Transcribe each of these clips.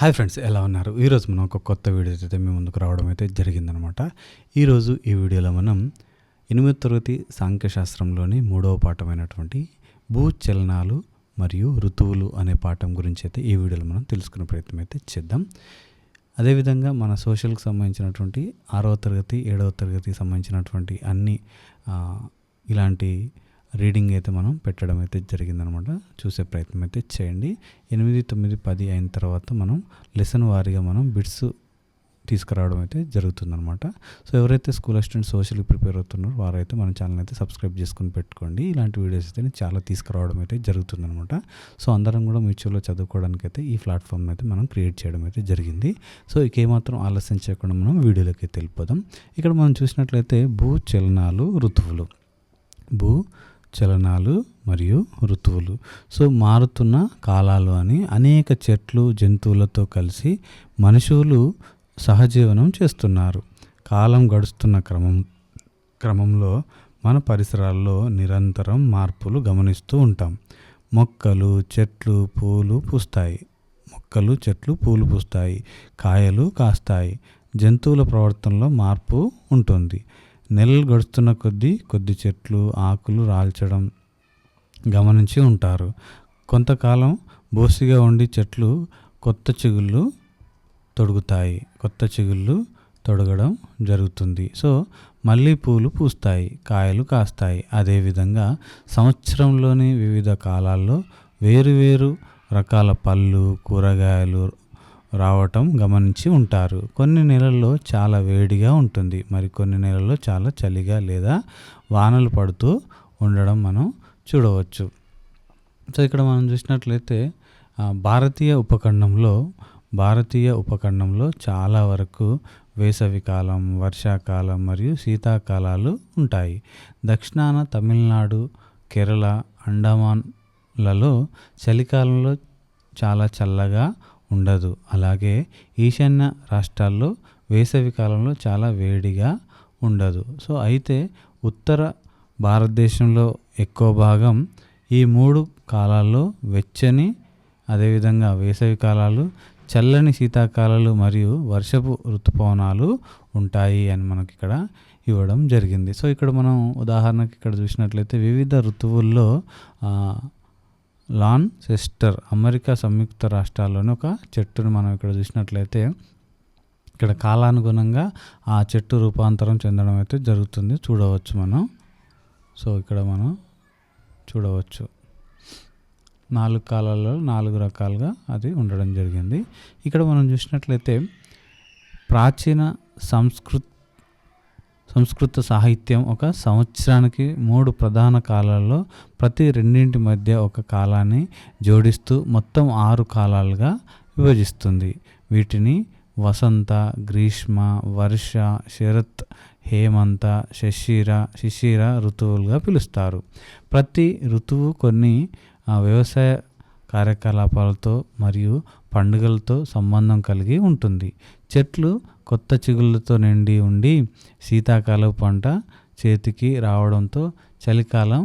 Hi friends ఎలా ఉన్నారు? ఈరోజు మనం ఒక కొత్త వీడియో అయితే మీ ముందుకు రావడం అయితే జరిగిందనమాట. ఈరోజు ఈ వీడియోలో మనం ఎనిమిది తరగతి సాంఖ్యశాస్త్రంలోని మూడవ పాఠమైనటువంటి భూచలనాలు మరియు ఋతువులు అనే పాఠం గురించి అయితే ఈ వీడియోలో మనం తెలుసుకునే ప్రయత్నం అయితే చేద్దాం. అదేవిధంగా మన సోషల్కి సంబంధించినటువంటి ఆరవ తరగతి ఏడవ తరగతికి సంబంధించినటువంటి అన్ని ఇలాంటి రీడింగ్ అయితే మనం పెట్టడం అయితే జరిగిందనమాట. చూసే ప్రయత్నం అయితే చేయండి. ఎనిమిది తొమ్మిది పది అయిన తర్వాత మనం లెసన్ వారీగా మనం బిట్స్ తీసుకురావడం అయితే జరుగుతుందనమాట. సో ఎవరైతే స్కూల్ అసిస్టెంట్ సోషల్కి ప్రిపేర్ అవుతున్నారో వారైతే మన ఛానల్ అయితే సబ్స్క్రైబ్ చేసుకుని పెట్టుకోండి. ఇలాంటి వీడియోస్ అయితే నేను చాలా తీసుకురావడం అయితే జరుగుతుందనమాట. సో అందరం కూడా మ్యూచువల్లో చదువుకోవడానికి అయితే ఈ ప్లాట్ఫామ్ అయితే మనం క్రియేట్ చేయడం అయితే జరిగింది. సో ఇక ఏమాత్రం ఆలస్యం చేయకుండా మనం వీడియోలోకి అయితే వెళ్ళిపోదాం. ఇక్కడ మనం చూసినట్లయితే భూ చలనాలు ఋతువులు. భూ చలనాలు మరియు ఋతువులు. సో మారుతున్న కాలాలు అని అనేక చెట్లు జంతువులతో కలిసి మనుషులు సహజీవనం చేస్తున్నారు. కాలం గడుస్తున్న క్రమం క్రమంలో మన పరిసరాల్లో నిరంతరం మార్పులు గమనిస్తూ ఉంటాం. మొక్కలు చెట్లు పూలు పూస్తాయి. మొక్కలు చెట్లు పూలు పూస్తాయి. కాయలు కాస్తాయి. జంతువుల ప్రవర్తనలో మార్పు ఉంటుంది. నెలలు గడుస్తున్న కొద్దీ కొద్ది చెట్లు ఆకులు రాల్చడం గమనించి ఉంటారు. కొంతకాలం బోసిగా ఉండి చెట్లు కొత్త చిగుళ్ళు తొడుగుతాయి. కొత్త చిగుళ్ళు తొడగడం జరుగుతుంది. సో మళ్ళీ పూలు పూస్తాయి కాయలు కాస్తాయి. అదేవిధంగా సంవత్సరంలోని వివిధ కాలాల్లో వేరువేరు రకాల పళ్ళు కూరగాయలు రావటం గమనించి ఉంటారు. కొన్ని నెలల్లో చాలా వేడిగా ఉంటుంది. మరి కొన్ని నెలల్లో చాలా చలిగా లేదా వానలు పడుతూ ఉండడం మనం చూడవచ్చు. సో ఇక్కడ మనం చూసినట్లయితే భారతీయ ఉపఖండంలో భారతీయ ఉపఖండంలో చాలా వరకు వేసవికాలం వర్షాకాలం మరియు శీతాకాలాలు ఉంటాయి. దక్షిణాన తమిళనాడు కేరళ అండమాన్లలో చలికాలంలో చాలా చల్లగా ఉండదు. అలాగే ఈశాన్య రాష్ట్రాల్లో వేసవి కాలంలో చాలా వేడిగా ఉండదు. సో అయితే ఉత్తర భారతదేశంలో ఎక్కువ భాగం ఈ మూడు కాలాల్లో వెచ్చని అదేవిధంగా వేసవి కాలాలు చల్లని శీతాకాలాలు మరియు వర్షపు ఋతుపవనాలు ఉంటాయి అని మనకి ఇక్కడ ఇవ్వడం జరిగింది. సో ఇక్కడ మనం ఉదాహరణకి ఇక్కడ చూసినట్లయితే వివిధ ఋతువుల్లో లాన్ సెస్టర్ అమెరికా సంయుక్త రాష్ట్రాల్లోని ఒక చెట్టును మనం ఇక్కడ చూసినట్లయితే ఇక్కడ కాలానుగుణంగా ఆ చెట్టు రూపాంతరం చెందడం అయితే జరుగుతుంది. చూడవచ్చు మనం. సో ఇక్కడ మనం చూడవచ్చు. నాలుగు కాలాలలో నాలుగు రకాలుగా అది ఉండడం జరిగింది. ఇక్కడ మనం చూసినట్లయితే ప్రాచీన సంస్కృతి సంస్కృత సాహిత్యం ఒక సంవత్సరానికి మూడు ప్రధాన కాలాల్లో ప్రతి రెండింటి మధ్య ఒక కాలాన్ని జోడిస్తూ మొత్తం ఆరు కాలాలుగా విభజిస్తుంది. వీటిని వసంత గ్రీష్మ వర్ష శరత్ హేమంత శశిర శిశిర ఋతువులుగా పిలుస్తారు. ప్రతి ఋతువు కొన్ని ఆ, వ్యవసాయ కార్యకలాపాలతో మరియు పండుగలతో సంబంధం కలిగి ఉంటుంది. చెట్లు కొత్త చిగుళ్ళతో నిండి ఉండి శీతాకాలపు పంట చేతికి రావడంతో చలికాలం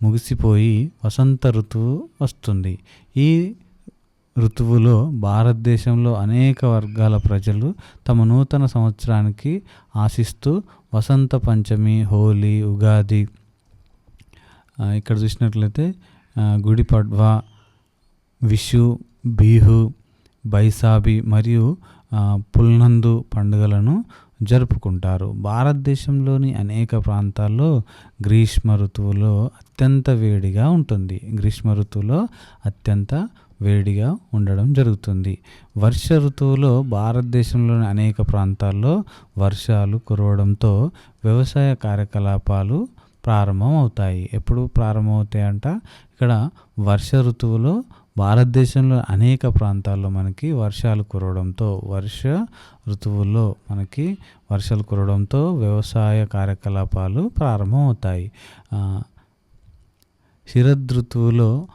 ముగిసిపోయి వసంత ఋతువు వస్తుంది. ఈ ఋతువులో భారతదేశంలో అనేక వర్గాల ప్రజలు తమ నూతన సంవత్సరానికి ఆశిస్తూ వసంత పంచమి హోలీ ఉగాది ఇక్కడ చూసినట్లయితే గుడి పడ్వా విషు బీహు బైసాబి మరియు పుల్నందు పండుగలను జరుపుకుంటారు. భారతదేశంలోని అనేక ప్రాంతాల్లో గ్రీష్మ ఋతువులో అత్యంత వేడిగా ఉంటుంది. గ్రీష్మ ఋతువులో అత్యంత వేడిగా ఉండడం జరుగుతుంది. వర్ష ఋతువులో భారతదేశంలోని అనేక ప్రాంతాల్లో వర్షాలు కురవడంతో వ్యవసాయ కార్యకలాపాలు ప్రారంభమవుతాయి. ఎప్పుడు ప్రారంభమవుతాయి అంట ఇక్కడ వర్ష ఋతువులో భారతదేశంలో అనేక ప్రాంతాల్లో మనకి వర్షాలు కురవడంతో వర్ష ఋతువుల్లో మనకి వర్షాలు కురవడంతో వ్యవసాయ కార్యకలాపాలు ప్రారంభమవుతాయి. ఆ, శరదృతువులో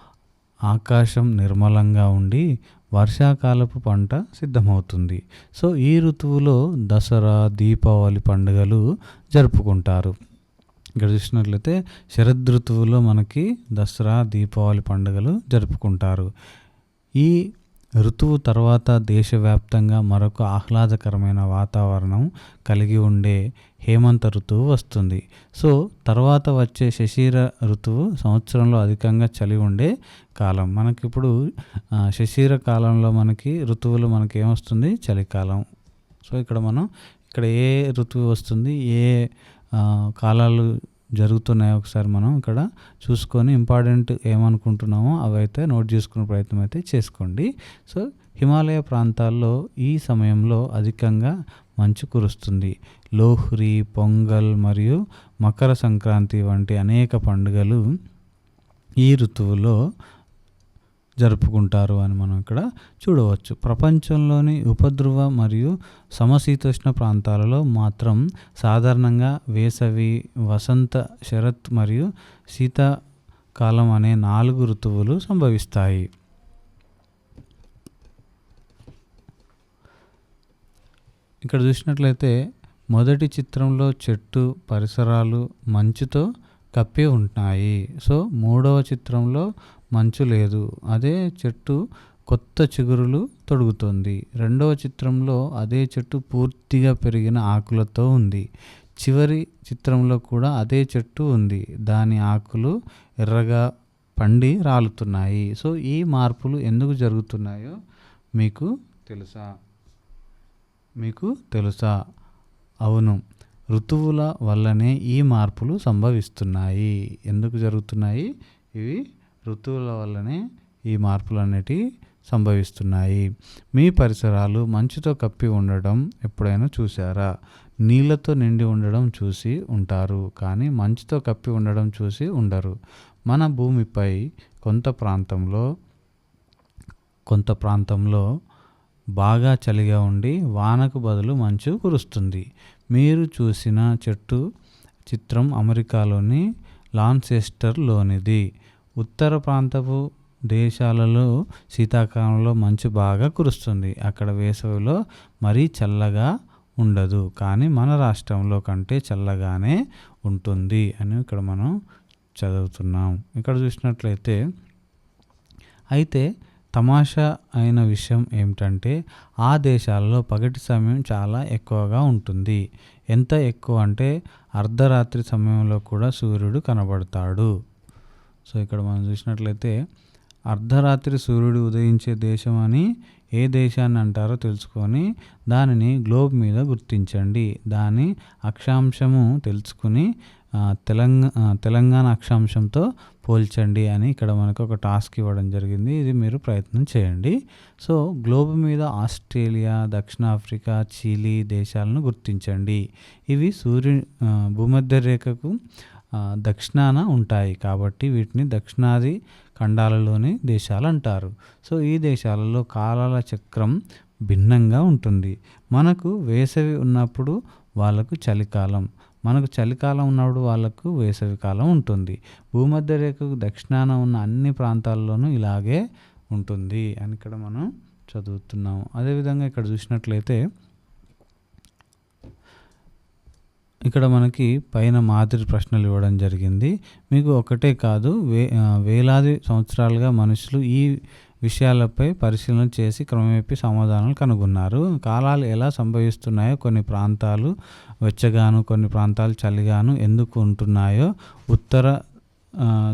ఆకాశం నిర్మలంగా ఉండి వర్షాకాలపు పంట సిద్ధమవుతుంది. సో ఈ ఋతువులో దసరా దీపావళి పండుగలు జరుపుకుంటారు. ఇక్కడ చూసినట్లయితే శరదృతువులో మనకి దసరా దీపావళి పండుగలు జరుపుకుంటారు. ఈ ఋతువు తర్వాత దేశవ్యాప్తంగా మరొక ఆహ్లాదకరమైన వాతావరణం కలిగి ఉండే హేమంత ఋతువు వస్తుంది. సో తర్వాత వచ్చే శశిర ఋతువు సంవత్సరంలో అధికంగా చలి ఉండే కాలం. మనకిప్పుడు శశీర శశిర కాలంలో మనకి ఋతువులు మనకి ఏమొస్తుంది చలికాలం. సో ఇక్కడ మనం ఇక్కడ ఏ ఋతువు వస్తుంది? ఏ కాలాలు జరుగుతున్నాయి ఒకసారి మనం ఇక్కడ చూసుకొని ఇంపార్టెంట్ ఏమనుకుంటున్నామో అవైతే నోట్ చేసుకునే ప్రయత్నం అయితే చేసుకోండి. సో హిమాలయ ప్రాంతాల్లో ఈ సమయంలో అధికంగా మంచు కురుస్తుంది. లోహ్రి పొంగల్ మరియు మకర సంక్రాంతి వంటి అనేక పండుగలు ఈ ఋతువులో జరుపుకుంటారు అని మనం ఇక్కడ చూడవచ్చు. ప్రపంచంలోని ఉపద్రవ మరియు సమశీతోష్ణ ప్రాంతాలలో మాత్రం సాధారణంగా వేసవి వసంత శరత్ మరియు శీతాకాలం అనే నాలుగు ఋతువులు సంభవిస్తాయి. ఇక్కడ చూసినట్లయితే మొదటి చిత్రంలో చెట్టు పరిసరాలు మంచుతో కప్పి ఉంటాయి సో మూడవ చిత్రంలో మంచు లేదు. అదే చెట్టు కొత్త చిగురులు తొడుగుతుంది. రెండవ చిత్రంలో అదే చెట్టు పూర్తిగా పెరిగిన ఆకులతో ఉంది. చివరి చిత్రంలో కూడా అదే చెట్టు ఉంది. దాని ఆకులు ఎర్రగా పండి రాలుతున్నాయి. సో ఈ మార్పులు ఎందుకు జరుగుతున్నాయో మీకు తెలుసా? మీకు తెలుసా? అవును. ఋతువుల వల్లనే ఈ మార్పులు సంభవిస్తున్నాయి. ఎందుకు జరుగుతున్నాయి? ఇవి ఋతువుల వల్లనే ఈ మార్పులు అనేటివి సంభవిస్తున్నాయి. మీ పరిసరాలు మంచుతో కప్పి ఉండడం ఎప్పుడైనా చూసారా నీళ్ళతో నిండి ఉండడం చూసి ఉంటారు కానీ మంచుతో కప్పి ఉండడం చూసి ఉండరు. మన భూమిపై కొంత ప్రాంతంలో కొంత ప్రాంతంలో బాగా చలిగా ఉండి వానకు బదులు మంచు కురుస్తుంది. మీరు చూసిన చెట్టు చిత్రం అమెరికాలోని లాన్సెస్టర్లోనిది. ఉత్తర ప్రాంతపు దేశాలలో శీతాకాలంలో మంచు బాగా కురుస్తుంది. అక్కడ వేసవిలో మరీ చల్లగా ఉండదు. కానీ మన రాష్ట్రంలో కంటే చల్లగానే ఉంటుంది అని ఇక్కడ మనం చదువుతున్నాం. ఇక్కడ చూసినట్లయితే అయితే తమాషా అయిన విషయం ఏమిటంటే ఆ దేశాలలో పగటి సమయం చాలా ఎక్కువగా ఉంటుంది. ఎంత ఎక్కువ అంటే అర్ధరాత్రి సమయంలో కూడా సూర్యుడు కనబడతాడు. సో ఇక్కడ మనం చూసినట్లయితే అర్ధరాత్రి సూర్యుడు ఉదయించే దేశం అని ఏ దేశాన్ని అంటారో తెలుసుకొని దానిని గ్లోబ్ మీద గుర్తించండి. దాని అక్షాంశము తెలుసుకుని తెలంగా తెలంగాణ తెలంగాణ అక్షాంశంతో పోల్చండి అని ఇక్కడ మనకు ఒక టాస్క్ ఇవ్వడం జరిగింది. ఇది మీరు ప్రయత్నం చేయండి. సో గ్లోబ్ మీద ఆస్ట్రేలియా దక్షిణాఫ్రికా చిలీ దేశాలను గుర్తించండి. ఇవి సూర్యు భూమధ్య రేఖకు దక్షిణాన ఉంటాయి కాబట్టి వీటిని దక్షిణాది ఖండాలలోని దేశాలు అంటారు సో ఈ దేశాలలో కాలాల చక్రం భిన్నంగా ఉంటుంది. మనకు వేసవి ఉన్నప్పుడు వాళ్ళకు చలికాలం. మనకు చలికాలం ఉన్నప్పుడు వాళ్ళకు వేసవి కాలం ఉంటుంది. భూమధ్య రేఖకు దక్షిణాన ఉన్న అన్ని ప్రాంతాల్లోనూ ఇలాగే ఉంటుంది అని ఇక్కడ మనం చదువుతున్నాము. అదేవిధంగా ఇక్కడ చూసినట్లయితే ఇక్కడ మనకి పైన మాదిరి ప్రశ్నలు ఇవ్వడం జరిగింది. మీకు ఒకటే కాదు వే వేలాది సంవత్సరాలుగా మనుషులు ఈ విషయాలపై పరిశీలన చేసి క్రమేపీ సమాధానాలు కనుగొన్నారు. కాలాలు ఎలా సంభవిస్తున్నాయో కొన్ని ప్రాంతాలు వెచ్చగాను కొన్ని ప్రాంతాలు చలిగాను ఎందుకు ఉంటున్నాయో ఉత్తర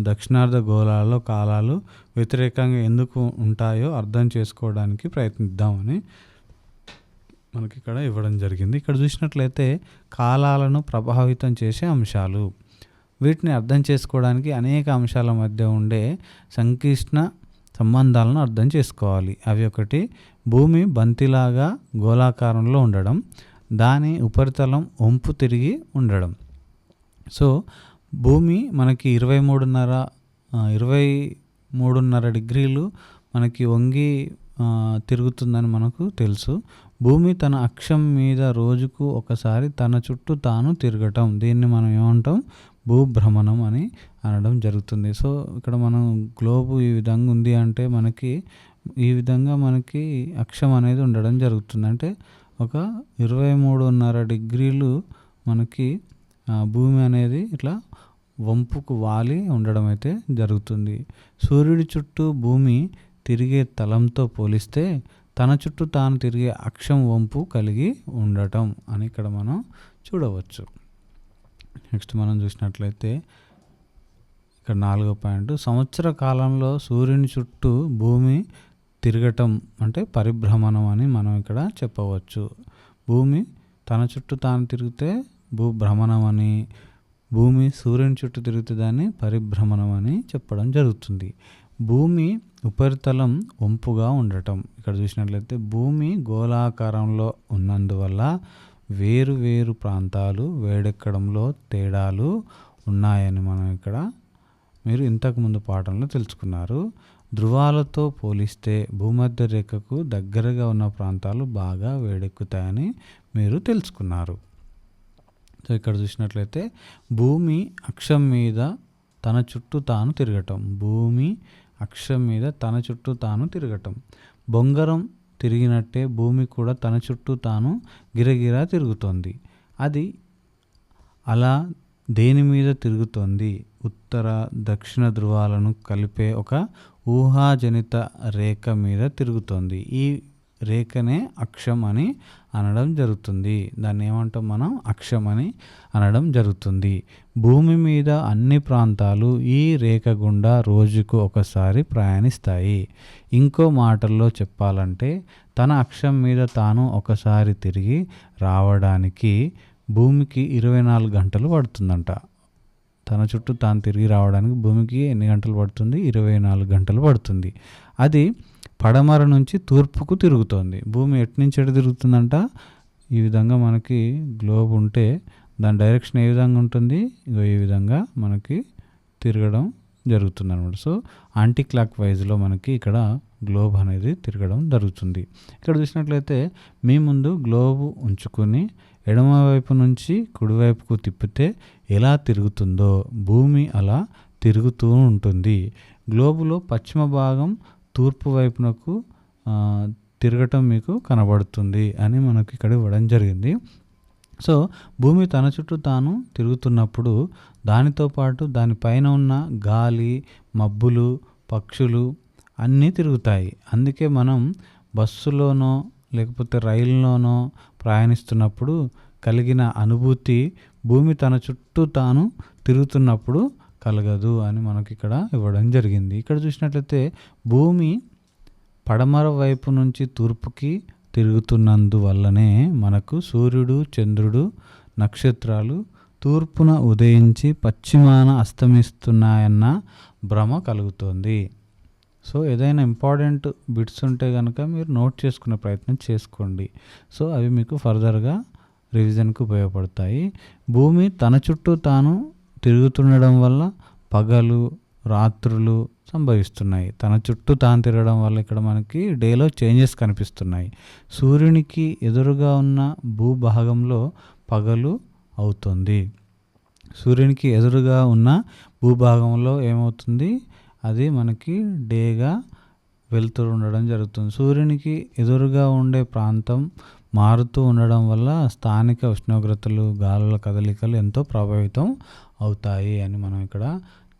దక్షిణార్ధ గోళాల్లో కాలాలు వ్యతిరేకంగా ఎందుకు ఉంటాయో అర్థం చేసుకోవడానికి ప్రయత్నిద్దామని మనకి ఇక్కడ ఇవ్వడం జరిగింది. ఇక్కడ చూసినట్లయితే కాలాలను ప్రభావితం చేసే అంశాలు. వీటిని అర్థం చేసుకోవడానికి అనేక అంశాల మధ్య ఉండే సంక్లిష్ట సంబంధాలను అర్థం చేసుకోవాలి. అవి ఒకటి భూమి బంతిలాగా గోళాకారంలో ఉండడం దాని ఉపరితలం వంపు తిరిగి ఉండడం. సో భూమి మనకి ఇరవై మూడున్నర ఇరవై మూడున్నర డిగ్రీలు మనకి వంగి తిరుగుతుందని మనకు తెలుసు. భూమి తన అక్షం మీద రోజుకు ఒకసారి తన చుట్టూ తాను తిరగటం. దీన్ని మనం ఏమంటాం? భూభ్రమణం అని అనడం జరుగుతుంది. సో ఇక్కడ మనం గ్లోబు ఈ విధంగా ఉంది అంటే మనకి ఈ విధంగా మనకి అక్షం అనేది ఉండడం జరుగుతుంది. అంటే ఒక ఇరవై మూడున్నర డిగ్రీలు మనకి భూమి అనేది ఇట్లా వంపుకు వాలి ఉండడం అయితే జరుగుతుంది. సూర్యుడి చుట్టూ భూమి తిరిగే తలంతో పోలిస్తే తన చుట్టూ తాను తిరిగే అక్షం వంపు కలిగి ఉండటం అని ఇక్కడ మనం చూడవచ్చు. నెక్స్ట్ మనం చూసినట్లయితే ఇక్కడ నాలుగో పాయింట్ సంవత్సర కాలంలో సూర్యుని చుట్టూ భూమి తిరగటం అంటే పరిభ్రమణం అని మనం ఇక్కడ చెప్పవచ్చు. భూమి తన చుట్టూ తాను తిరిగితే భూభ్రమణం అని భూమి సూర్యుని చుట్టూ తిరిగితే దాన్ని పరిభ్రమణం అని చెప్పడం జరుగుతుంది. భూమి ఉపరితలం వంపుగా ఉండటం. ఇక్కడ చూసినట్లయితే భూమి గోళాకారంలో ఉన్నందువల్ల వేరు వేరు ప్రాంతాలు వేడెక్కడంలో తేడాలు ఉన్నాయని మనం ఇక్కడ మీరు ఇంతకుముందు పాఠంలో తెలుసుకున్నారు. ధృవాలతో పోలిస్తే భూమధ్య రేఖకు దగ్గరగా ఉన్న ప్రాంతాలు బాగా వేడెక్కుతాయని మీరు తెలుసుకున్నారు. సో ఇక్కడ చూసినట్లయితే భూమి అక్షం మీద తన చుట్టూ తాను తిరగటం. భూమి అక్షం మీద తన చుట్టూ తాను తిరగటం. బొంగరం తిరిగినట్టే భూమి కూడా తన చుట్టూ తాను గిరగిరా తిరుగుతోంది. అది అలా దేని మీద తిరుగుతోంది? ఉత్తర దక్షిణ ధృవాలను కలిపే ఒక ఊహాజనిత రేఖ మీద తిరుగుతోంది. ఈ రేఖనే అక్షం అని అనడం జరుగుతుంది. దాన్ని ఏమంటాం మనం? అక్షం అని అనడం జరుగుతుంది. భూమి మీద అన్ని ప్రాంతాలు ఈ రేఖ గుండా రోజుకు ఒకసారి ప్రయాణిస్తాయి. ఇంకో మాటల్లో చెప్పాలంటే తన అక్షం మీద తాను ఒకసారి తిరిగి రావడానికి భూమికి ఇరవై నాలుగు గంటలు పడుతుందంట. తన చుట్టూ తాను తిరిగి రావడానికి భూమికి ఎన్ని గంటలు పడుతుంది? ఇరవై నాలుగు గంటలు పడుతుంది. అది పడమర నుంచి తూర్పుకు తిరుగుతోంది. భూమి ఎటు నుంచి ఎటు తిరుగుతుందంట? ఈ విధంగా మనకి గ్లోబ్ ఉంటే దాని డైరెక్షన్ ఏ విధంగా ఉంటుంది? ఇగో ఈ విధంగా మనకి తిరగడం జరుగుతుంది అనమాట సో యాంటీ క్లాక్ వైజ్లో మనకి ఇక్కడ గ్లోబ్ అనేది తిరగడం జరుగుతుంది. ఇక్కడ చూసినట్లయితే మీ ముందు గ్లోబ్ ఉంచుకొని ఎడమవైపు నుంచి కుడివైపుకు తిప్పితే ఎలా తిరుగుతుందో భూమి అలా తిరుగుతూ ఉంటుంది. గ్లోబులో పశ్చిమ భాగం తూర్పు వైపునకు తిరగటం మీకు కనబడుతుంది అని మనకి ఇక్కడ ఇవ్వడం జరిగింది. సో భూమి తన చుట్టూ తాను తిరుగుతున్నప్పుడు దానితో పాటు దానిపైన ఉన్న గాలి మబ్బులు పక్షులు అన్నీ తిరుగుతాయి. అందుకే మనం బస్సులోనో లేకపోతే రైల్లోనో ప్రయాణిస్తున్నప్పుడు కలిగిన అనుభూతి భూమి తన చుట్టూ తాను తిరుగుతున్నప్పుడు కలగదు అని మనకి ఇక్కడ ఇవ్వడం జరిగింది. ఇక్కడ చూసినట్లయితే భూమి పడమర వైపు నుంచి తూర్పుకి తిరుగుతున్నందువల్లనే మనకు సూర్యుడు చంద్రుడు నక్షత్రాలు తూర్పున ఉదయించి పశ్చిమాన అస్తమిస్తున్నాయన్న భ్రమ కలుగుతోంది. సో ఏదైనా ఇంపార్టెంట్ బిట్స్ ఉంటే కనుక మీరు నోట్ చేసుకునే ప్రయత్నం చేసుకోండి. సో అవి మీకు ఫర్దర్గా రివిజన్కి ఉపయోగపడతాయి. భూమి తన చుట్టూ తాను తిరుగుతుండడం వల్ల పగలు రాత్రులు సంభవిస్తున్నాయి. తన చుట్టూ తాను తిరగడం వల్ల ఇక్కడ మనకి డేలో చేంజెస్ కనిపిస్తున్నాయి. సూర్యునికి ఎదురుగా ఉన్న భూభాగంలో పగలు అవుతుంది. సూర్యునికి ఎదురుగా ఉన్న భూభాగంలో ఏమవుతుంది? అది మనకి డేగా వెళ్తూ ఉండడం జరుగుతుంది. సూర్యునికి ఎదురుగా ఉండే ప్రాంతం మారుతూ ఉండడం వల్ల స్థానిక ఉష్ణోగ్రతలు గాలుల కదలికలు ఎంతో ప్రభావితం అవుతాయి అని మనం ఇక్కడ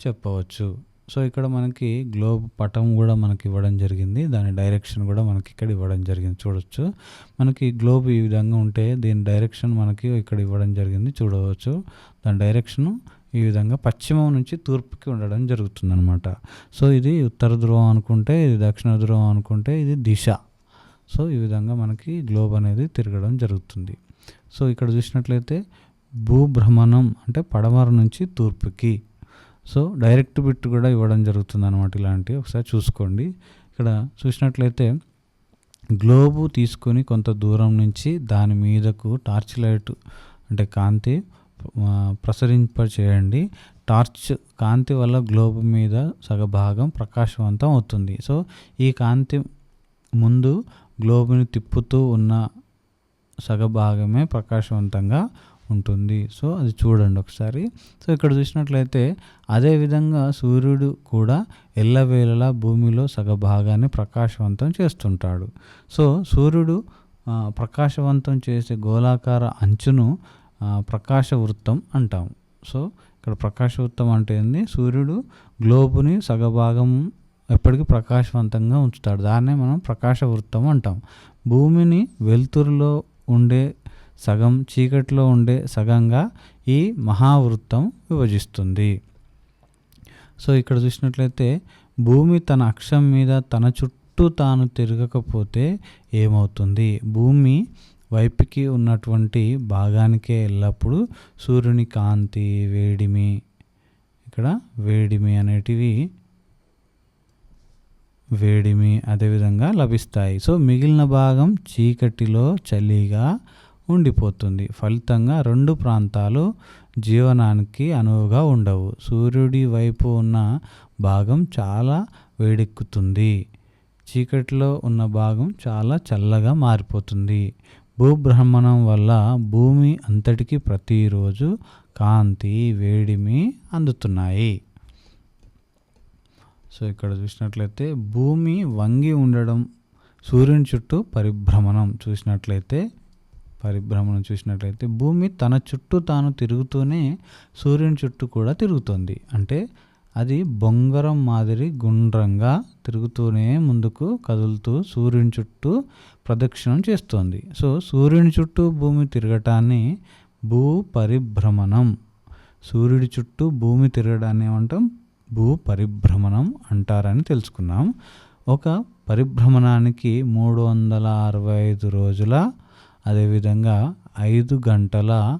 చెప్పవచ్చు. సో ఇక్కడ మనకి గ్లోబ్ పటం కూడా మనకి ఇవ్వడం జరిగింది. దాని డైరెక్షన్ కూడా మనకి ఇక్కడ ఇవ్వడం జరిగింది. చూడవచ్చు మనకి గ్లోబ్ ఈ విధంగా ఉంటే దీని డైరెక్షన్ మనకి ఇక్కడ ఇవ్వడం జరిగింది. చూడవచ్చు. దాని డైరెక్షను ఈ విధంగా పశ్చిమం నుంచి తూర్పుకి ఉండడం జరుగుతుందనమాట సో ఇది ఉత్తర ధ్రువం అనుకుంటే ఇది దక్షిణ ధ్రువం అనుకుంటే ఇది దిశ. సో ఈ విధంగా మనకి గ్లోబ్ అనేది తిరగడం జరుగుతుంది. సో ఇక్కడ చూసినట్లయితే భూభ్రమణం అంటే పడమర నుంచి తూర్పుకి. సో డైరెక్ట్ బిట్ కూడా ఇవ్వడం జరుగుతుంది అనమాట ఇలాంటివి. ఒకసారి చూసుకోండి. ఇక్కడ చూసినట్లయితే గ్లోబు తీసుకొని కొంత దూరం నుంచి దాని మీదకు టార్చ్ లైట్ అంటే కాంతి ప్రసరింప చేయండి టార్చ్ కాంతి వల్ల గ్లోబ్ మీద సగభాగం ప్రకాశవంతం అవుతుంది. సో ఈ కాంతి ముందు గ్లోబుని తిప్పుతూ ఉన్న సగభాగమే ప్రకాశవంతంగా ఉంటుంది. సో అది చూడండి ఒకసారి. సో ఇక్కడ చూసినట్లయితే అదేవిధంగా సూర్యుడు కూడా ఎల్లవేళలా భూమిలో సగభాగాన్ని ప్రకాశవంతం చేస్తుంటాడు. సో సూర్యుడు ప్రకాశవంతం చేసే గోళాకార అంచును ప్రకాశ వృత్తం అంటాం సో ఇక్కడ ప్రకాశ వృత్తం అంటే ఏంది? సూర్యుడు గ్లోబుని సగభాగం ఎప్పటికీ ప్రకాశవంతంగా ఉంచుతాడు. దాన్నే మనం ప్రకాశ వృత్తం అంటాం. భూమిని వెలుతురులో ఉండే సగం చీకటిలో ఉండే సగంగా ఈ మహావృత్తం విభజిస్తుంది. సో ఇక్కడ చూసినట్లయితే భూమి తన అక్షం మీద తన చుట్టూ తాను తిరగకపోతే ఏమవుతుంది? భూమి వైపుకి ఉన్నటువంటి భాగానికే ఎల్లప్పుడూ సూర్యుని కాంతి వేడిమి ఇక్కడ వేడిమి అనేటివి వేడిమి అదేవిధంగా లభిస్తాయి. సో మిగిలిన భాగం చీకటిలో చలిగా ఉండిపోతుంది. ఫలితంగా రెండు ప్రాంతాలు జీవనానికి అనువుగా ఉండవు. సూర్యుడి వైపు ఉన్న భాగం చాలా వేడెక్కుతుంది. చీకటిలో ఉన్న భాగం చాలా చల్లగా మారిపోతుంది. భూభ్రమణం వల్ల భూమి అంతటికి ప్రతిరోజు కాంతి వేడిమి అందుతున్నాయి. సో ఇక్కడ చూసినట్లయితే భూమి వంగి ఉండడం సూర్యుని చుట్టూ పరిభ్రమణం చూసినట్లయితే పరిభ్రమణం చూసినట్లయితే భూమి తన చుట్టూ తాను తిరుగుతూనే సూర్యుని చుట్టూ కూడా తిరుగుతుంది. అంటే అది బొంగరం మాదిరి గుండ్రంగా తిరుగుతూనే ముందుకు కదులుతూ సూర్యుని చుట్టూ ప్రదక్షిణం చేస్తోంది. సో సూర్యుని చుట్టూ భూమి తిరగటాన్ని భూ పరిభ్రమణం సూర్యుడి చుట్టూ భూమి తిరగడాన్ని ఏమంటాం? భూ పరిభ్రమణం అంటారని తెలుసుకున్నాం. ఒక పరిభ్రమణానికి మూడు వందల అరవై ఐదు రోజుల అదేవిధంగా ఐదు గంటల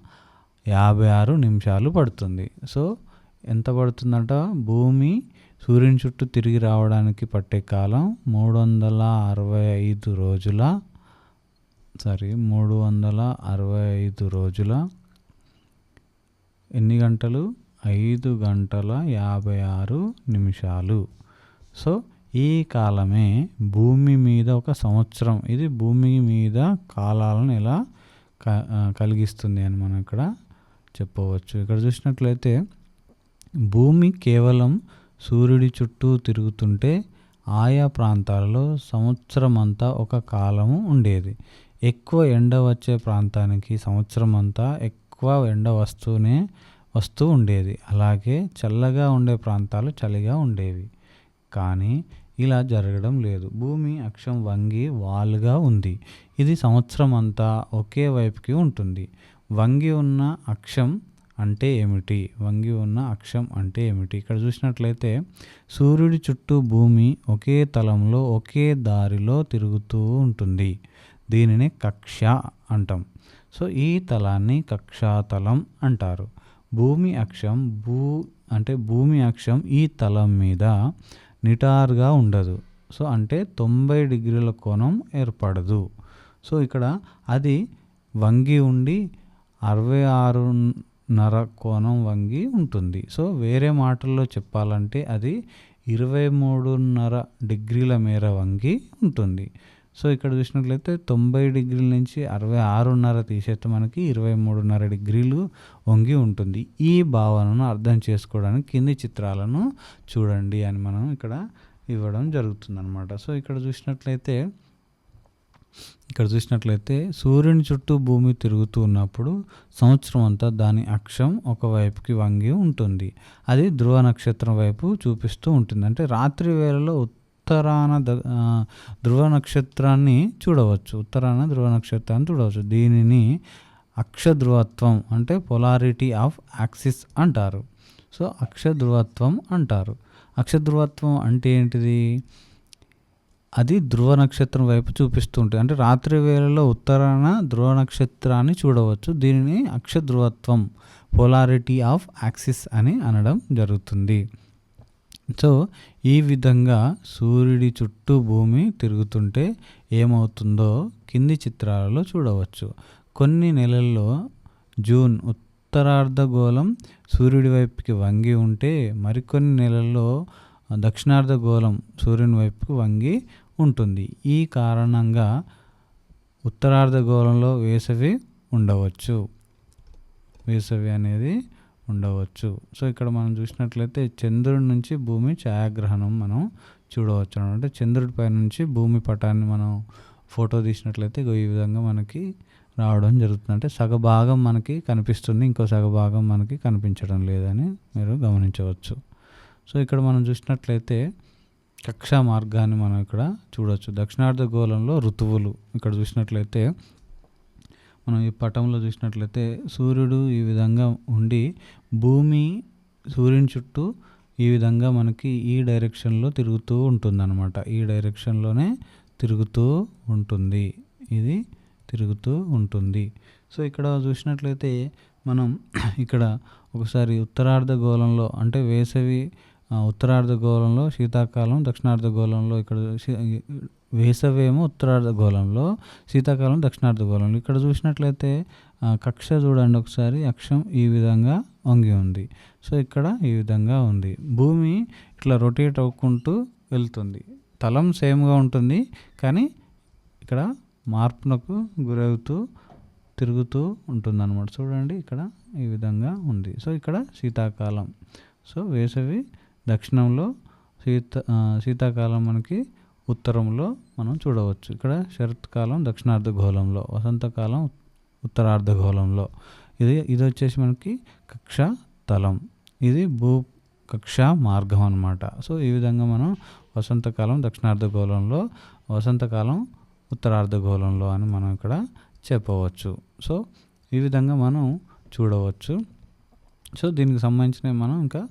యాభై ఆరు నిమిషాలు పడుతుంది. సో ఎంత పడుతుందంట? భూమి సూర్యుని చుట్టూ తిరిగి రావడానికి పట్టే కాలం మూడు వందల అరవై ఐదు రోజుల సారీ మూడు వందల అరవై ఐదు రోజుల. ఎన్ని గంటలు? ఐదు గంటల యాభై ఆరు నిమిషాలు. సో ఈ కాలమే భూమి మీద ఒక సంవత్సరం. ఇది భూమి మీద కాలాలను ఎలా క- కలిగిస్తుంది అని మనం ఇక్కడ చెప్పవచ్చు. ఇక్కడ చూసినట్లయితే భూమి కేవలం సూర్యుడి చుట్టూ తిరుగుతుంటే ఆయా ప్రాంతాలలో సంవత్సరం అంతా ఒక కాలము ఉండేది. ఎక్కువ ఎండ వచ్చే ప్రాంతానికి సంవత్సరం అంతా ఎక్కువ ఎండ వస్తూనే వస్తూ ఉండేది. అలాగే చల్లగా ఉండే ప్రాంతాలు చలిగా ఉండేవి. కానీ ఇలా జరగడం లేదు. భూమి అక్షం వంగి వాలుగా ఉంది. ఇది సంవత్సరం అంతా ఒకే వైపుకి ఉంటుంది. వంగి ఉన్న అక్షం అంటే ఏమిటి? వంగి ఉన్న అక్షం అంటే ఏమిటి? ఇక్కడ చూసినట్లయితే సూర్యుడి చుట్టూ భూమి ఒకే తలంలో ఒకే దారిలో తిరుగుతూ ఉంటుంది. దీనిని కక్ష అంటాం. సో ఈ తలాన్ని కక్షాతలం అంటారు. భూమి అక్షం భూ అంటే భూమి అక్షం ఈ తలం మీద నిటారుగా ఉండదు. సో అంటే తొంభై డిగ్రీల కోణం ఏర్పడదు. సో ఇక్కడ అది వంగి ఉండి అరవై ఆరున్నర కోణం వంగి ఉంటుంది. సో వేరే మాటల్లో చెప్పాలంటే అది ఇరవై మూడున్నర డిగ్రీల మేర వంగి ఉంటుంది. సో ఇక్కడ చూసినట్లయితే తొంభై డిగ్రీల నుంచి అరవై ఆరున్నర తీసేస్తే మనకి ఇరవై మూడున్నర డిగ్రీలు వంగి ఉంటుంది. ఈ భావనను అర్థం చేసుకోవడానికి కింది చిత్రాలను చూడండి అని మనం ఇక్కడ ఇవ్వడం జరుగుతుంది అనమాట సో ఇక్కడ చూసినట్లయితే ఇక్కడ చూసినట్లయితే సూర్యుని చుట్టూ భూమి తిరుగుతూ ఉన్నప్పుడు సంవత్సరం అంతా దాని అక్షం ఒకవైపుకి వంగి ఉంటుంది. అది ధ్రువ నక్షత్రం వైపు చూపిస్తూ ఉంటుంది. అంటే రాత్రి వేళలో ఉత్తరాన ద- ధ్రువ నక్షత్రాన్ని చూడవచ్చు. ఉత్తరాన ధ్రువ నక్షత్రాన్ని చూడవచ్చు. దీనిని అక్షధ్రువత్వం అంటే పొలారిటీ ఆఫ్ యాక్సిస్ అంటారు. సో అక్షధ్రువత్వం అంటారు. అక్షధ్రువత్వం అంటే ఏంటిది? అది ధ్రువ నక్షత్రం వైపు చూపిస్తుంటుంది. అంటే రాత్రి వేళలో ఉత్తరాన ధ్రువ నక్షత్రాన్ని చూడవచ్చు. దీనిని అక్షధ్రువత్వం పొలారిటీ పోలారిటీ ఆఫ్ యాక్సిస్ అని అనడం జరుగుతుంది. సో ఈ విధంగా సూర్యుడి చుట్టూ భూమి తిరుగుతుంటే ఏమవుతుందో కింది చిత్రాలలో చూడవచ్చు. కొన్ని నెలల్లో జూన్ ఉత్తరార్ధగోళం సూర్యుడి వైపుకి వంగి ఉంటే మరికొన్ని నెలల్లో దక్షిణార్ధగోళం సూర్యుని వైపుకి వంగి ఉంటుంది. ఈ కారణంగా ఉత్తరార్ధగోళంలో వేసవి ఉండవచ్చు. వేసవి అనేది ఉండవచ్చు. సో ఇక్కడ మనం చూసినట్లయితే చంద్రుడి నుంచి భూమి ఛాయాగ్రహణం మనం చూడవచ్చు అంటే చంద్రుడి పై నుంచి భూమి పటాన్ని మనం ఫోటో తీసినట్లయితే ఈ విధంగా మనకి రావడం జరుగుతుంది. అంటే సగభాగం మనకి కనిపిస్తుంది ఇంకో సగభాగం మనకి కనిపించడం లేదని మీరు గమనించవచ్చు. సో ఇక్కడ మనం చూసినట్లయితే కక్షా మార్గాన్ని మనం ఇక్కడ చూడవచ్చు దక్షిణార్ధ గోళంలో ఋతువులు. ఇక్కడ చూసినట్లయితే మనం ఈ పటంలో చూసినట్లయితే సూర్యుడు ఈ విధంగా ఉండి భూమి సూర్యుని చుట్టూ ఈ విధంగా మనకి ఈ డైరెక్షన్లో తిరుగుతూ ఉంటుందన్నమాట. ఈ డైరెక్షన్లోనే తిరుగుతూ ఉంటుంది. ఇది తిరుగుతూ ఉంటుంది. సో ఇక్కడ చూసినట్లయితే మనం ఇక్కడ ఒకసారి ఉత్తరార్ధ గోళంలో అంటే వేసవి ఉత్తరార్ధగోళంలో ఉత్తరార్ధ గోళంలో శీతాకాలం దక్షిణార్ధ గోళంలో ఇక్కడ వేసవేమో వేసవి ఏమో ఉత్తరార్ధ గోళంలో శీతాకాలం దక్షిణార్ధ గోళంలో. ఇక్కడ చూసినట్లయితే కక్ష చూడండి ఒకసారి అక్షం ఈ విధంగా వంగి ఉంది. సో ఇక్కడ ఈ విధంగా ఉంది. భూమి ఇట్లా రొటేట్ అవ్వుకుంటూ వెళ్తుంది. తలం సేమ్గా ఉంటుంది కానీ ఇక్కడ మార్పునకు గురవుతూ తిరుగుతూ ఉంటుంది అనమాట చూడండి ఇక్కడ ఈ విధంగా ఉంది. సో ఇక్కడ శీతాకాలం. సో వేసవి దక్షిణంలో శీత శీతాకాలం మనకి ఉత్తరంలో మనం చూడవచ్చు. ఇక్కడ శరత్కాలం దక్షిణార్ధ గోళంలో వసంతకాలం ఉత్తరార్ధ గోళంలో ఇది ఇది వచ్చేసి మనకి కక్ష తలం ఇది భూ కక్ష మార్గం అన్నమాట. సో ఈ విధంగా మనం వసంతకాలం దక్షిణార్ధ గోళంలో వసంతకాలం ఉత్తరార్ధ గోళంలో అని మనం ఇక్కడ చెప్పవచ్చు. సో ఈ విధంగా మనం చూడవచ్చు. సో దీనికి సంబంధించినవి మనం ఇంకా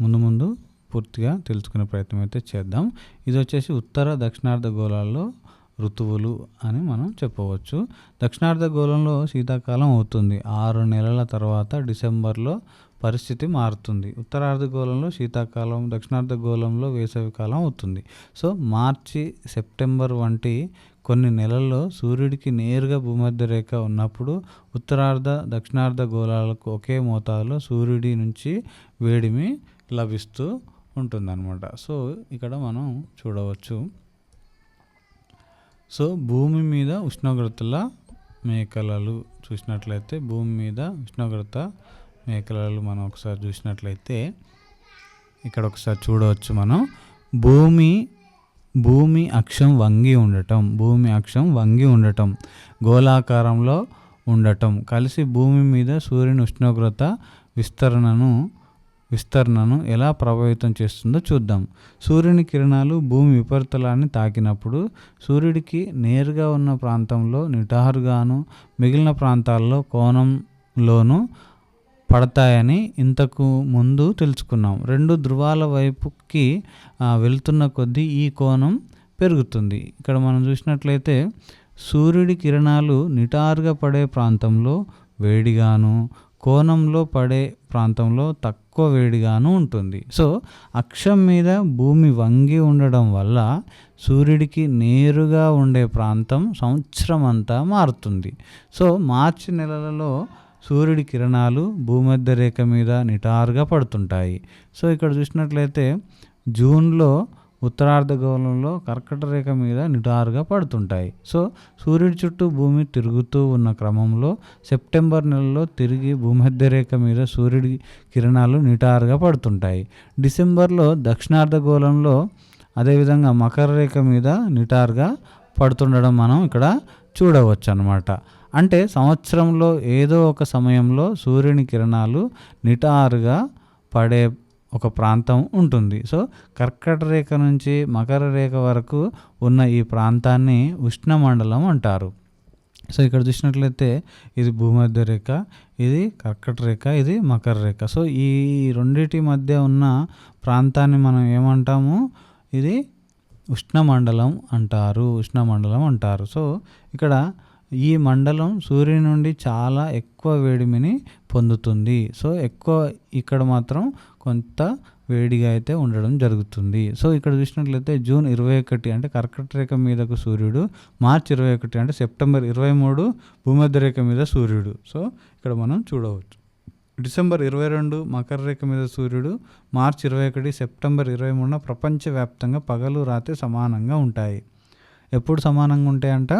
ముందు ముందు పూర్తిగా తెలుసుకునే ప్రయత్నం అయితే చేద్దాం. ఇది వచ్చేసి ఉత్తర దక్షిణార్ధ గోళాల్లో ఋతువులు అని మనం చెప్పవచ్చు. దక్షిణార్ధ గోళంలో శీతాకాలం అవుతుంది. ఆరు నెలల తర్వాత డిసెంబర్లో పరిస్థితి మారుతుంది. ఉత్తరార్ధ గోళంలో శీతాకాలం దక్షిణార్ధ గోళంలో వేసవికాలం అవుతుంది. సో మార్చి సెప్టెంబర్ వంటి కొన్ని నెలల్లో సూర్యుడికి నేరుగా భూమధ్య రేఖ ఉన్నప్పుడు ఉత్తరార్ధ దక్షిణార్ధ గోళాలకు ఒకే మోతాదులో సూర్యుడి నుంచి వేడిమి లభిస్తూ ఉంటుందన్నమాట. సో ఇక్కడ మనం చూడవచ్చు. సో భూమి మీద ఉష్ణోగ్రతల మేకలలు చూసినట్లయితే భూమి మీద ఉష్ణోగ్రత మేకలలు మనం ఒకసారి చూసినట్లయితే ఇక్కడ ఒకసారి చూడవచ్చు మనం. భూమి భూమి అక్షం వంగి ఉండటం భూమి అక్షం వంగి ఉండటం గోళాకారంలో ఉండటం కలిసి భూమి మీద సూర్యుని ఉష్ణోగ్రత విస్తరణను విస్తరణను ఎలా ప్రభావితం చేస్తుందో చూద్దాం. సూర్యుని కిరణాలు భూమి ఉపరితలాన్ని తాకినప్పుడు సూర్యుడికి నేరుగా ఉన్న ప్రాంతంలో నిటారుగాను మిగిలిన ప్రాంతాల్లో కోణంలోనూ పడతాయని ఇంతకు ముందు తెలుసుకున్నాం. రెండు ధృవాల వైపుకి వెళ్తున్న కొద్దీ ఈ కోణం పెరుగుతుంది. ఇక్కడ మనం చూసినట్లయితే సూర్యుడి కిరణాలు నిటారుగా పడే ప్రాంతంలో వేడిగాను కోణంలో పడే ప్రాంతంలో తక్కువ వేడిగాను ఉంటుంది. సో అక్షం మీద భూమి వంగి ఉండడం వల్ల సూర్యుడికి నేరుగా ఉండే ప్రాంతం సంవత్సరం అంతా మారుతుంది. సో మార్చి నెలలలో సూర్యుడి కిరణాలు భూమధ్య రేఖ మీద నిటారుగా పడుతుంటాయి. సో ఇక్కడ చూసినట్లయితే జూన్లో ఉత్తరార్ధగోళంలో కర్కట రేఖ మీద నిటారుగా పడుతుంటాయి. సో సూర్యుడి చుట్టూ భూమి తిరుగుతూ ఉన్న క్రమంలో సెప్టెంబర్ నెలలో తిరిగి భూమధ్య రేఖ మీద సూర్యుడి కిరణాలు నిటారుగా పడుతుంటాయి. డిసెంబర్లో దక్షిణార్ధగోళంలో అదేవిధంగా మకర రేఖ మీద నిటారుగా పడుతుండడం మనం ఇక్కడ చూడవచ్చు అన్నమాట అంటే సంవత్సరంలో ఏదో ఒక సమయంలో సూర్యుని కిరణాలు నిటారుగా పడే ఒక ప్రాంతం ఉంటుంది. సో కర్కట రేఖ నుంచి మకర రేఖ వరకు ఉన్న ఈ ప్రాంతాన్ని ఉష్ణమండలం అంటారు. సో ఇక్కడ చూసినట్లయితే ఇది భూమధ్య రేఖ ఇది కర్కట రేఖ ఇది మకర రేఖ. సో ఈ రెండింటి మధ్య ఉన్న ప్రాంతాన్ని మనం ఏమంటాము? ఇది ఉష్ణమండలం అంటారు ఉష్ణమండలం అంటారు. సో ఇక్కడ ఈ మండలం సూర్యుని నుండి చాలా ఎక్కువ వేడిమిని పొందుతుంది. సో ఎక్కువ ఇక్కడ మాత్రం కొంత వేడిగా అయితే ఉండడం జరుగుతుంది. సో ఇక్కడ చూసినట్లయితే జూన్ ఇరవై ఒకటి అంటే కర్కట రేఖ మీదకు సూర్యుడు మార్చి ఇరవై ఒకటి అంటే సెప్టెంబర్ ఇరవై మూడు భూమధ్య రేఖ మీద సూర్యుడు. సో ఇక్కడ మనం చూడవచ్చు. డిసెంబర్ ఇరవై రెండు మకర రేఖ మీద సూర్యుడు మార్చి ఇరవై ఒకటి సెప్టెంబర్ ఇరవై మూడున ప్రపంచవ్యాప్తంగా పగలు రాత్రి సమానంగా ఉంటాయి. ఎప్పుడు సమానంగా ఉంటాయంట?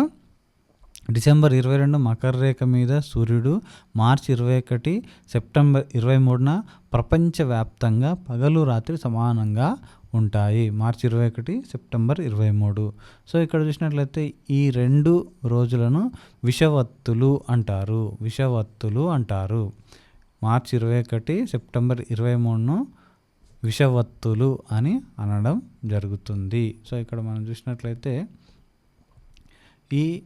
డిసెంబర్ ఇరవై రెండు మకర రేఖ మీద సూర్యుడు మార్చి ఇరవై ఒకటి సెప్టెంబర్ ఇరవై మూడున ప్రపంచవ్యాప్తంగా పగలు రాత్రి సమానంగా ఉంటాయి. మార్చి ఇరవై ఒకటి సెప్టెంబర్ ఇరవై మూడు. సో ఇక్కడ చూసినట్లయితే ఈ రెండు రోజులను విషవత్తులు అంటారు. విషవత్తులు అంటారు. మార్చి ఇరవై ఒకటి సెప్టెంబర్ ఇరవై మూడును విషవత్తులు అని అనడం జరుగుతుంది. సో ఇక్కడ మనం చూసినట్లయితే ఈ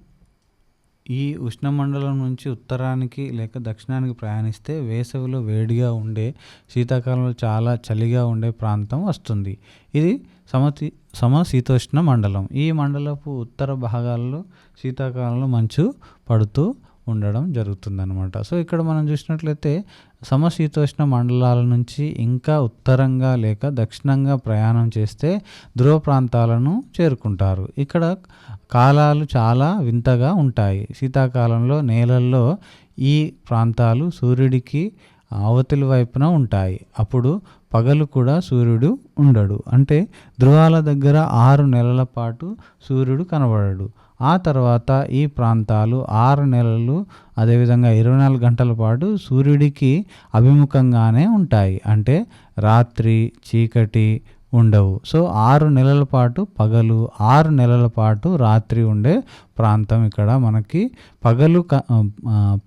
ఈ ఉష్ణమండలం నుంచి ఉత్తరానికి లేక దక్షిణానికి ప్రయాణిస్తే వేసవిలో వేడిగా ఉండే శీతాకాలంలో చాలా చలిగా ఉండే ప్రాంతం వస్తుంది. ఇది సమతి సమశీతోష్ణ మండలం. ఈ మండలపు ఉత్తర భాగాల్లో శీతాకాలంలో మంచు పడుతూ ఉండడం జరుగుతుందన్నమాట. సో ఇక్కడ మనం చూసినట్లయితే సమశీతోష్ణ మండలాల నుంచి ఇంకా ఉత్తరంగా లేక దక్షిణంగా ప్రయాణం చేస్తే ధ్రువ ప్రాంతాలను చేరుకుంటారు. ఇక్కడ కాలాలు చాలా వింతగా ఉంటాయి. శీతాకాలంలో నేలల్లో ఈ ప్రాంతాలు సూర్యుడికి అవతలి వైపున ఉంటాయి. అప్పుడు పగలు కూడా సూర్యుడు ఉండడు. అంటే ధ్రువాల దగ్గర ఆరు నెలల పాటు సూర్యుడు కనబడడు. ఆ తర్వాత ఈ ప్రాంతాలు ఆరు నెలలు అదేవిధంగా ఇరవై నాలుగు గంటల పాటు సూర్యుడికి అభిముఖంగానే ఉంటాయి. అంటే రాత్రి చీకటి ఉండవు. సో ఆరు నెలల పాటు పగలు ఆరు నెలల పాటు రాత్రి ఉండే ప్రాంతం ఇక్కడ మనకి పగలు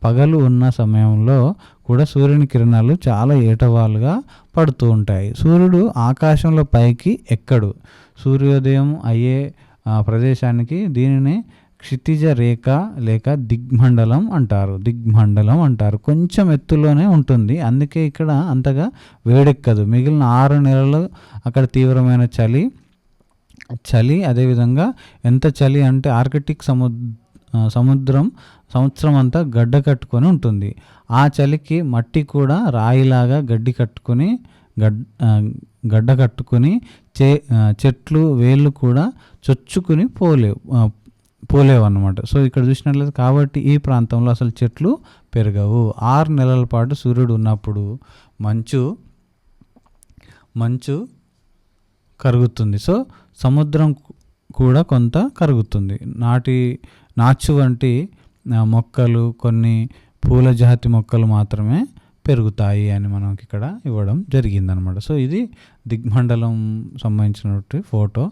పగలు ఉన్న సమయంలో కూడా సూర్యుని కిరణాలు చాలా ఏటవాలుగా పడుతూ ఉంటాయి. సూర్యుడు ఆకాశంలో పైకి ఎక్కడు. సూర్యోదయం అయ్యే ప్రదేశానికి దీనిని క్షితిజ రేఖ లేక దిగ్మండలం అంటారు. దిగ్మండలం అంటారు. కొంచెం ఎత్తులోనే ఉంటుంది. అందుకే ఇక్కడ అంతగా వేడెక్కదు. మిగిలిన ఆరు నెలలు అక్కడ తీవ్రమైన చలి చలి అదేవిధంగా ఎంత చలి అంటే ఆర్కిటిక్ సముద్ర సముద్రం సంవత్సరం అంతా గడ్డ కట్టుకొని ఉంటుంది. ఆ చలికి మట్టి కూడా రాయిలాగా గడ్డి కట్టుకొని గడ్ గడ్డ కట్టుకొని చే చెట్లు వేళ్ళు కూడా చొచ్చుకుని పోలేవు పోలేవు అనమాట సో ఇక్కడ చూసినట్లయితే కాబట్టి ఈ ప్రాంతంలో అసలు చెట్లు పెరగవు. ఆరు నెలల పాటు సూర్యుడు ఉన్నప్పుడు మంచు మంచు కరుగుతుంది. సో సముద్రం కూడా కొంత కరుగుతుంది. నాటి నాచు వంటి మొక్కలు కొన్ని పూల జాతి మొక్కలు మాత్రమే పెరుగుతాయి అని మనకి ఇక్కడ ఇవ్వడం జరిగిందనమాట సో ఇది దిగ్మండలం సంబంధించినటువంటి ఫోటో.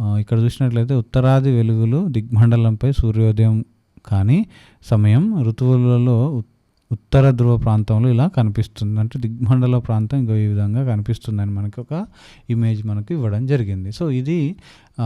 ఇక్కడ చూసినట్లయితే ఉత్తరాది వెలుగులు దిగ్మండలంపై సూర్యోదయం కానీ సమయం ఋతువులలో ఉత్తర ధ్రువ ప్రాంతంలో ఇలా కనిపిస్తుంది. అంటే దిగ్మండల ప్రాంతం ఇంకో ఈ విధంగా కనిపిస్తుందని మనకి ఒక ఇమేజ్ మనకి ఇవ్వడం జరిగింది. సో ఇది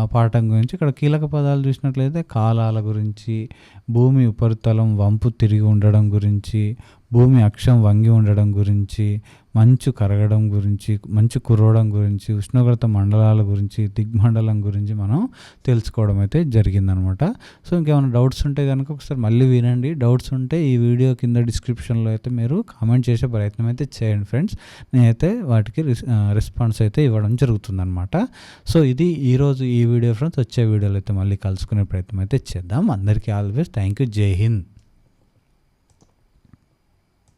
పాఠం గురించి. ఇక్కడ కీలక పదాలు చూసినట్లయితే కాలాల గురించి భూమి ఉపరితలం వంపు తిరిగి ఉండడం గురించి భూమి అక్షం వంగి ఉండడం గురించి మంచు కరగడం గురించి మంచు కురవడం గురించి ఉష్ణోగ్రత మండలాల గురించి దిగ్మండలం గురించి మనం తెలుసుకోవడం అయితే జరిగిందనమాట. సో ఇంకేమైనా డౌట్స్ ఉంటే కనుక ఒకసారి మళ్ళీ వినండి. డౌట్స్ ఉంటే ఈ వీడియో కింద డిస్క్రిప్షన్లో అయితే మీరు కామెంట్ చేసే ప్రయత్నం అయితే చేయండి ఫ్రెండ్స్. నేనైతే వాటికి రెస్పాన్స్ అయితే ఇవ్వడం జరుగుతుందనమాట. సో ఇది ఈరోజు ఈ వీడియో ఫ్రెండ్స్. వచ్చే వీడియోలో అయితే మళ్ళీ కలుసుకునే ప్రయత్నం అయితే చేద్దాం. అందరికీ ఆల్వేస్ థ్యాంక్ యూ. జై హింద్.